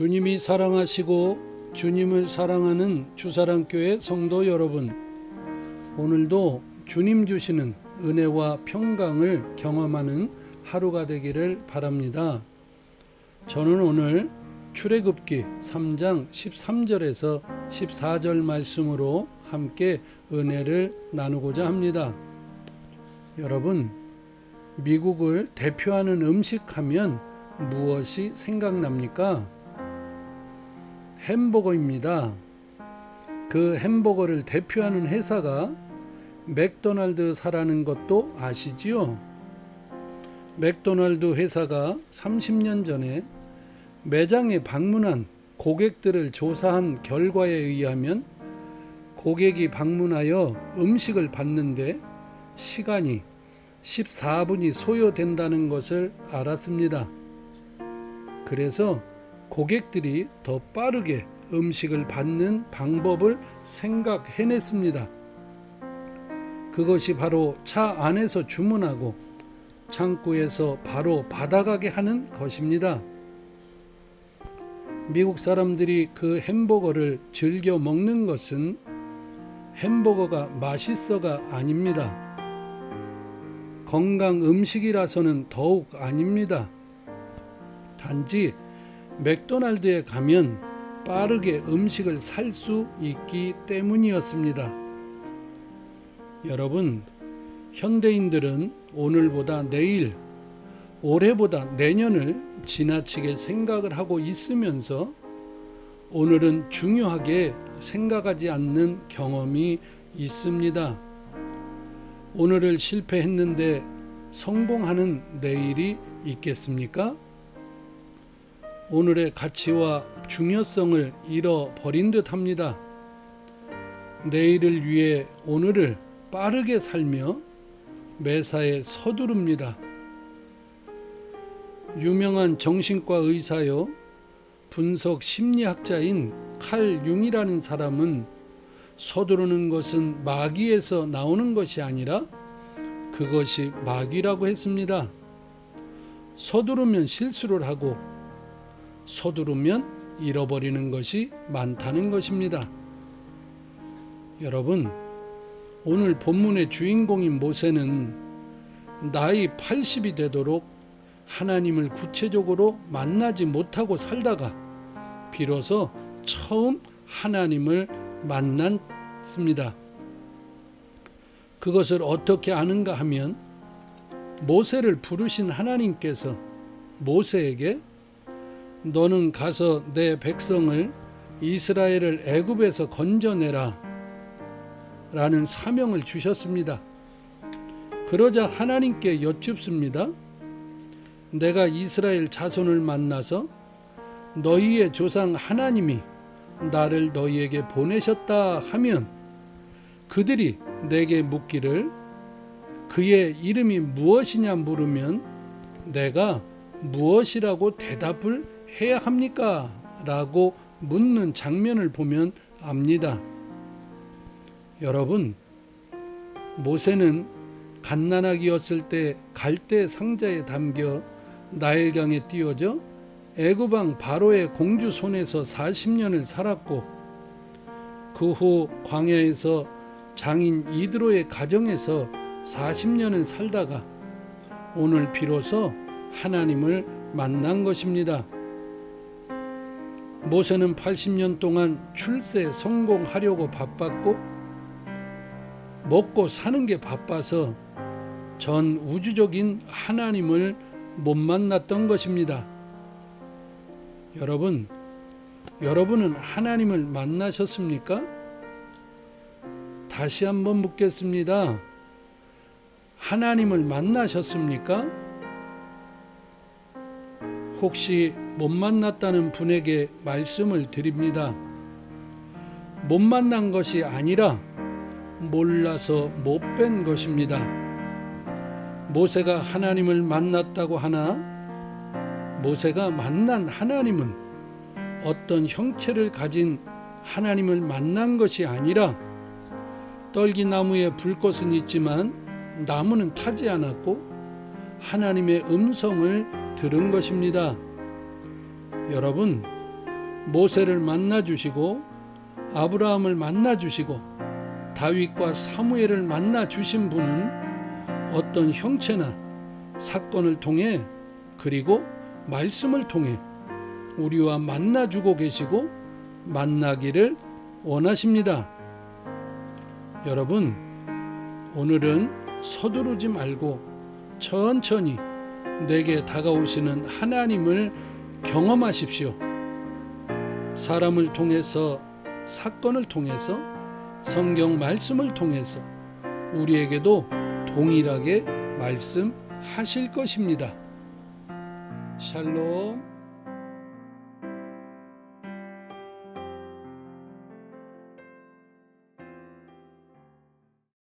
주님이 사랑하시고 주님을 사랑하는 주사랑교회 성도 여러분, 오늘도 주님 주시는 은혜와 평강을 경험하는 하루가 되기를 바랍니다. 저는 오늘 출애굽기 3장 13절에서 14절 말씀으로 함께 은혜를 나누고자 합니다. 여러분, 미국을 대표하는 음식 하면 무엇이 생각납니까? 햄버거입니다. 그 햄버거를 대표하는 회사가 맥도날드사라는 것도 아시지요? 맥도날드 회사가 30년 전에 매장에 방문한 고객들을 조사한 결과에 의하면 고객이 방문하여 음식을 받는데 시간이 14분이 소요된다는 것을 알았습니다. 그래서 고객들이 더 빠르게 음식을 받는 방법을 생각해냈습니다. 그것이 바로 차 안에서 주문하고 창구에서 바로 받아가게 하는 것입니다. 미국 사람들이 그 햄버거를 즐겨 먹는 것은 햄버거가 맛있어가 아닙니다. 건강 음식이라서는 더욱 아닙니다. 단지 맥도날드에 가면 빠르게 음식을 살 수 있기 때문이었습니다. 여러분, 현대인들은 오늘보다 내일, 올해보다 내년을 지나치게 생각을 하고 있으면서 오늘은 중요하게 생각하지 않는 경험이 있습니다. 오늘을 실패했는데 성공하는 내일이 있겠습니까? 오늘의 가치와 중요성을 잃어버린 듯 합니다. 내일을 위해 오늘을 빠르게 살며 매사에 서두릅니다. 유명한 정신과 의사요, 분석 심리학자인 칼 융이라는 사람은 서두르는 것은 마귀에서 나오는 것이 아니라 그것이 마귀라고 했습니다. 서두르면 실수를 하고 서두르면 잃어버리는 것이 많다는 것입니다. 여러분, 오늘 본문의 주인공인 모세는 나이 80이 되도록 하나님을 구체적으로 만나지 못하고 살다가 비로소 처음 하나님을 만났습니다. 그것을 어떻게 아는가 하면 모세를 부르신 하나님께서 모세에게 너는 가서 내 백성을 이스라엘을 애굽에서 건져내라 라는 사명을 주셨습니다. 그러자 하나님께 여쭙습니다. 내가 이스라엘 자손을 만나서 너희의 조상 하나님이 나를 너희에게 보내셨다 하면 그들이 내게 묻기를 그의 이름이 무엇이냐 물으면 내가 무엇이라고 대답을 해야 합니까? 라고 묻는 장면을 보면 압니다. 여러분, 모세는 갓난아기였을 때 갈대 상자에 담겨 나일강에 띄워져 애굽왕 바로의 공주 손에서 40년을 살았고 그 후 광야에서 장인 이드로의 가정에서 40년을 살다가 오늘 비로소 하나님을 만난 것입니다. 모세는 80년 동안 출세 성공하려고 바빴고 먹고 사는 게 바빠서 전 우주적인 하나님을 못 만났던 것입니다. 여러분, 여러분은 하나님을 만나셨습니까? 다시 한번 묻겠습니다. 하나님을 만나셨습니까? 혹시 못 만났다는 분에게 말씀을 드립니다. 못 만난 것이 아니라 몰라서 못 뵌 것입니다. 모세가 하나님을 만났다고 하나 모세가 만난 하나님은 어떤 형체를 가진 하나님을 만난 것이 아니라 떨기나무에 불꽃은 있지만 나무는 타지 않았고 하나님의 음성을 들은 것입니다. 여러분, 모세를 만나 주시고 아브라함을 만나 주시고 다윗과 사무엘을 만나 주신 분은 어떤 형체나 사건을 통해 그리고 말씀을 통해 우리와 만나 주고 계시고 만나기를 원하십니다. 여러분, 오늘은 서두르지 말고 천천히 내게 다가오시는 하나님을 경험하십시오. 사람을 통해서 사건을 통해서 성경 말씀을 통해서 우리에게도 동일하게 말씀하실 것입니다. 샬롬.